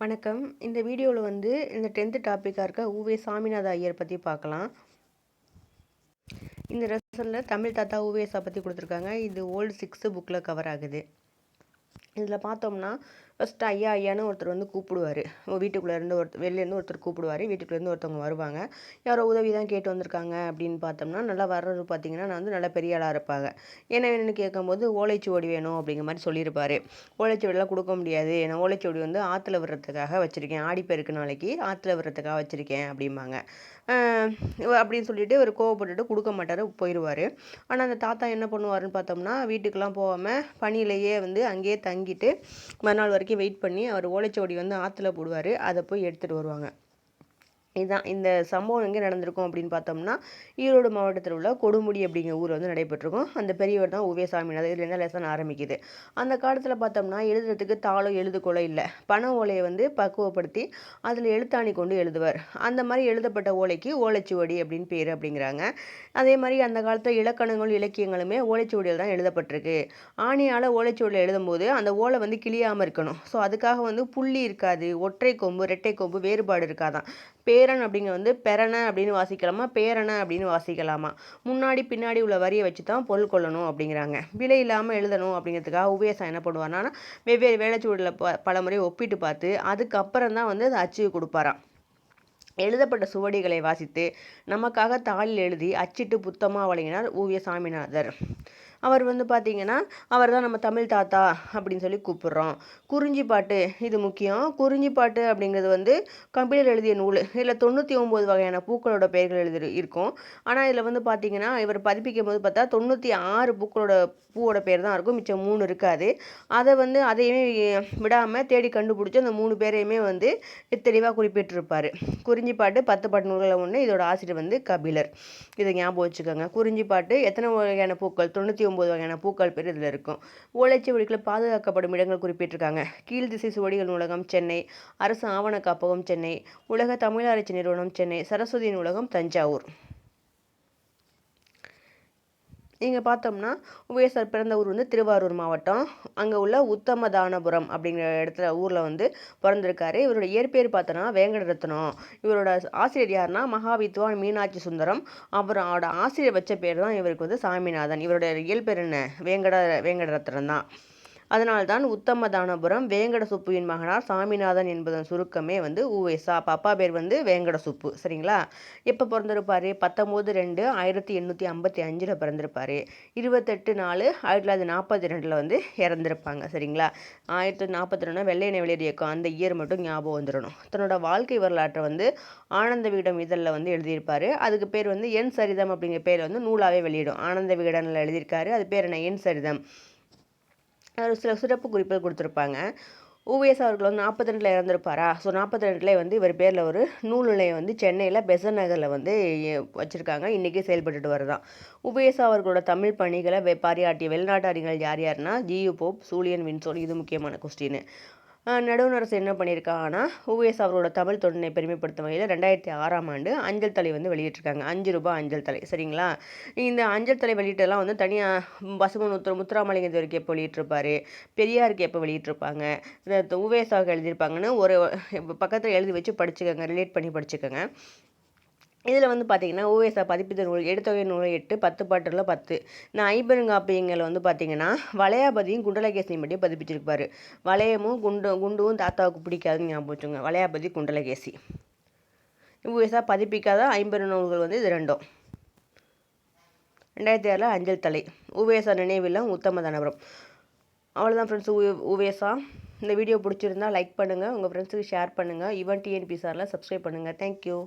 வணக்கம். இந்த வீடியோவில் வந்து இந்த டென்த்து டாப்பிக்காக இருக்க உவே சாமிநாத ஐயர் பற்றி பார்க்கலாம் இந்த ரெசனில் தமிழ் தாத்தா உவேஸா பற்றி கொடுத்துருக்காங்க. இது ஓல்டு சிக்ஸ்த்து புக்கில் கவர் ஆகுது. இதில் பார்த்தோம்னா ஃபஸ்ட்டு ஐயா ஐயான்னு ஒருத்தர் வந்து கூப்பிடுவார். வீட்டுக்குள்ளேருந்து ஒருத்தர் வெளிலேருந்து ஒருத்தர் கூப்பிடுவார். வீட்டுக்குள்ளேருந்து ஒருத்தவங்க வருவாங்க. யாரோ உதவி தான் கேட்டு வந்திருக்காங்க அப்படின்னு பார்த்தோம்னா நல்லா வர்றது பார்த்தீங்கன்னா நான் வந்து நல்லா பெரிய ஆளாக இருப்பாங்க. என்ன வேணும்னு கேட்கும்போது ஓலைச்சுவடி வேணும் அப்படிங்கிற மாதிரி சொல்லியிருப்பார். ஓலைச்சுவடிலாம் கொடுக்க முடியாது. நான் ஓலைச்சுவடி வந்து ஆற்றுல விடுறதுக்காக வச்சுருக்கேன். ஆடிப்பெருக்கு நாளைக்கு ஆற்றுல விடுறதுக்காக வச்சுருக்கேன் அப்படிம்பாங்க. அப்படின்னு சொல்லிட்டு ஒரு கோவப்பட்டுட்டு கொடுக்க மாட்டார் போயிடுவார் ஆனால் அந்த தாத்தா என்ன பண்ணுவாருன்னு பார்த்தோம்னா வீட்டுக்கெலாம் போகாமல் பனியிலேயே வந்து அங்கேயே தங்கிட்டு மறுநாள் வரைக்கும் வெயிட் பண்ணி அவர் ஓலைச்சுவடி வந்து ஆற்றுல போடுவார். அதை போய் எடுத்துகிட்டு வருவாங்க. இதுதான் இந்த சம்பவம் எங்கே நடந்திருக்கும் அப்படின்னு பார்த்தோம்னா ஈரோடு மாவட்டத்தில் உள்ள கொடுமுடி அப்படிங்கிற ஊர் வந்து நடைபெற்றிருக்கும். அந்த பெரியவர் தான் உவே சாமிநாதர் இதில் லெசன் ஆரம்பிக்குது? அந்த காலத்தில் பார்த்தோம்னா எழுதுறதுக்கு தாளோ எழுதுகொலை இல்லை. பண ஓலையை வந்து பக்குவப்படுத்தி அதில் எழுத்தாணி கொண்டு எழுதுவார். அந்த மாதிரி எழுதப்பட்ட ஓலைக்கு ஓலைச்சுவடி அப்படின்னு பேர் அப்படிங்கிறாங்க. அதே மாதிரி அந்த காலத்தில் இலக்கணங்களும் இலக்கியங்களுமே ஓலைச்சுவடியில் தான் எழுதப்பட்டிருக்கு. ஆணியால் ஓலைச்சுவடியில் எழுதும்போது அந்த ஓலை வந்து கிளியாமல் இருக்கணும். ஸோ அதுக்காக வந்து புள்ளி இருக்காது ஒற்றை கொம்பு ரெட்டை கொம்பு வேறுபாடு இருக்காதான். பேரன் அப்படிங்க வந்து பெறன அப்படின்னு வாசிக்கலாமா? பேரன அப்படின்னு வாசிக்கலாமா? முன்னாடி பின்னாடி உள்ள வரியை வச்சு தான் பொருள் கொள்ளணும் அப்படிங்கிறாங்க. விலை இல்லாமல் எழுதணும் அப்படிங்கிறதுக்காக உபயசம் என்ன பண்ணுவார்னா வெவ்வேறு வேலைச்சூழலில் ப பல முறை ஒப்பிட்டு பார்த்து அதுக்கப்புறம் தான் வந்து அதை அச்சு கொடுப்பாராம். எழுதப்பட்ட சுவடிகளை வாசித்து நமக்காக தாளில் எழுதி அச்சிட்டு புத்தமாக வழங்கினார் ஊவிய சாமிநாதர் அவர் வந்து பார்த்திங்கன்னா அவர் தான் நம்ம தமிழ் தாத்தா அப்படின்னு சொல்லி கூப்பிட்றோம். குறிஞ்சி பாட்டு இது முக்கியம். குறிஞ்சி பாட்டு அப்படிங்கிறது வந்து கம்ப்யூட்டர் எழுதிய நூல். இதில் தொண்ணூற்றி ஒம்பது வகையான பூக்களோட பெயர்கள் எழுதி இருக்கும். ஆனால் இதில் வந்து பார்த்திங்கன்னா இவர் பதிப்பிக்கும் போது பார்த்தா தொண்ணூற்றி ஆறு பூக்களோட பூவோட பேர் தான் இருக்கும். மிச்சம் மூணு இருக்காது. அதை வந்து அதையுமே விடாமல் தேடி கண்டுபிடிச்சி அந்த மூணு பேரையுமே வந்து தெளிவாக குறிப்பிட்டிருப்பார். குறிஞ்சி பாட்டு பத்து பாட்டு நூல்களில் ஒன்று இதோட ஆசிரியர் வந்து கபிலர். இதை ஞாபகம் வச்சுக்கோங்க. குறிஞ்சி பாட்டு எத்தனை வகையான பூக்கள்? தொண்ணூற்றி ஒம்பது வகையான பூக்கள் பேர் இதில் இருக்கும். ஓலைச்சுவடிகளில் பாதுகாக்கப்படும் இடங்கள் குறிப்பிட்டிருக்காங்க. கீழ் திசை சுவடிகள் நூலகம் சென்னை அரசு ஆவண காப்பகம் சென்னை உலக தமிழாராய்ச்சி நிறுவனம் சென்னை சரஸ்வதி நூலகம் தஞ்சாவூர். இங்கே பார்த்தோம்னா உபயசர் பிறந்த ஊர் வந்து திருவாரூர் மாவட்டம். அங்கே உள்ள உத்தமதானபுரம் அப்படிங்கிற இடத்துல ஊரில் வந்து பிறந்திருக்காரு. இவரோட இயற்பெயர் பார்த்தோன்னா வேங்கடரத்னம். இவரோட ஆசிரியர் யாருன்னா மகாவித்வான் மீனாட்சி சுந்தரம். அவரோட ஆசிரியர் வச்ச பேர் தான் இவருக்கு வந்து சாமிநாதன். இவரோட இயல்பேர் என்ன? வேங்கட வேங்கடரத்னம் தான் அதனால்தான் உத்தமதானபுரம் வேங்கட சுப்புவின் மகனார் சாமிநாதன் என்பதன் சுருக்கமே வந்து ஊவேசா பாப்பா பேர் வந்து வேங்கட சுப்பு சரிங்களா? எப்போ பிறந்திருப்பார்? பத்தொம்போது ரெண்டு ஆயிரத்தி எண்ணூற்றி ஐம்பத்தி அஞ்சில் பிறந்திருப்பார். இருபத்தெட்டு நாலு ஆயிரத்தி தொள்ளாயிரத்தி நாற்பத்தி ரெண்டில் வந்து இறந்துருப்பாங்க. சரிங்களா? ஆயிரத்தி நாற்பத்தி ரெண்டு வெள்ளையனை வெளியேற இயக்கம் அந்த இயர் மட்டும் ஞாபகம் வந்துடணும் தன்னோட வாழ்க்கை வரலாற்றை வந்து ஆனந்த விகடம் இதழில் வந்து எழுதியிருப்பார். அதுக்கு பேர் வந்து என் சரிதம் அப்படிங்கிற பேர் வந்து நூலாகவே வெளியிடும். ஆனந்த விகடனில் எழுதியிருக்காரு. அது பேர் என்ன? என் சரிதம். சில சிறப்பு குறிப்புகள் கொடுத்துருப்பாங்க. ஓவிஎஸ் அவர்கள் வந்து நாற்பத்தி ரெண்டில் இறந்துருப்பாரா? ஸோ நாற்பத்தி ரெண்டில் வந்து இவர் பேரில் ஒரு நூல் நிலையம் வந்து சென்னையில் பெசன் நகரில் வந்து வச்சுருக்காங்க. இன்றைக்கி செயல்பட்டுட்டு வருதான். உபேசா அவர்களோட தமிழ் பணிகளை பாரியாட்டிய வெளிநாட்டு அறிஞர்கள் யார் யாருன்னா ஜியு போப் சூலியன் வின்சோல் இது முக்கியமான கொஸ்டின் நடுவண் என்ன பண்ணியிருக்காங்கன்னா ஓவிஎஸ் அவரோட தமிழ் தொண்டனை பெருமைப்படுத்தும் வகையில் ரெண்டாயிரத்தி ஆறாம் ஆண்டு அஞ்சல் தலை வந்து வெளியிட்டிருக்காங்க. அஞ்சு ரூபாய் அஞ்சல் தலை. சரிங்களா? இந்த அஞ்சல் தலை வெளியிட்டெல்லாம் வந்து தனியாக பசுமன் உத்தர முத்துராமலிங்க எப்போ வெளியிட்டிருப்பாரு? பெரியாருக்கு எப்போ வெளியிட்டிருப்பாங்க? இந்த அவர்கள் எழுதியிருப்பாங்கன்னு ஒரு பக்கத்தில் எழுதி வச்சு படிச்சுக்கோங்க. ரிலேட் பண்ணி படிச்சுக்கோங்க. இதில் வந்து பார்த்தீங்கன்னா ஓஎஸ்ஆ பதிப்பித்த நூல் எடுத்தொகை நூல் எட்டு பத்து பாட்டில் பத்து. நான் ஐம்பெருங்காப்பியங்களை வந்து பார்த்தீங்கன்னா வளையாபதியும் குண்டலகேசியும் மட்டும் பதிப்பிச்சிருப்பார். வளையமும் குண்டு குண்டுவும் தாத்தாவுக்கு பிடிக்காதுன்னு ஞாபகம் வச்சுங்க வளையாபதி குண்டலகேசி. ஓஎஸ்ஆ பதிப்பிக்காத ஐம்பெரு நூல்கள் வந்து இது ரெண்டும். ரெண்டாயிரத்தி ஆறில் அஞ்சல் தலை. உவேசா நினைவில்லம் உத்தம தனபுரம். அவ்வளோதான் ஃப்ரெண்ட்ஸ் உவேசா இந்த வீடியோ பிடிச்சிருந்தா லைக் பண்ணுங்கள் உங்கள் ஃப்ரெண்ட்ஸுக்கு ஷேர் பண்ணுங்கள் ஈவன் டிஎன்பிசாரில் சப்ஸ்கிரைப் பண்ணுங்கள் தேங்க்யூ